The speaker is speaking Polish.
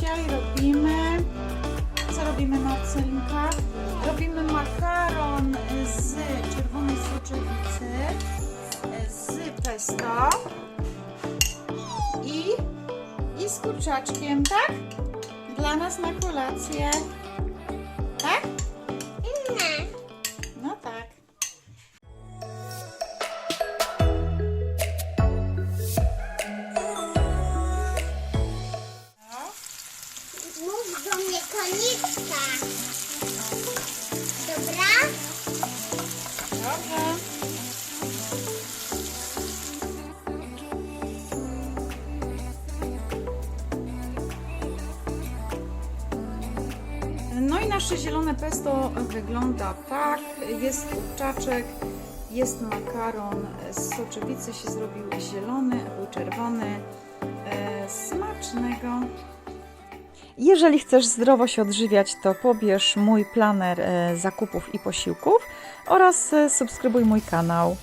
dzisiaj robimy... Co robimy, Marcelinka? Robimy makaron z czerwonej słodczewicy, z pesto i, i z kurczaczkiem, tak? Dla nas na kolację. Konieczka. Dobra? Dobrze. No i nasze zielone pesto wygląda tak. Jest kurczaczek, jest makaron z soczewicy się zrobił zielony, był czerwony. E, smacznego. Jeżeli chcesz zdrowo się odżywiać, to pobierz mój planer e, zakupów i posiłków oraz e, subskrybuj mój kanał.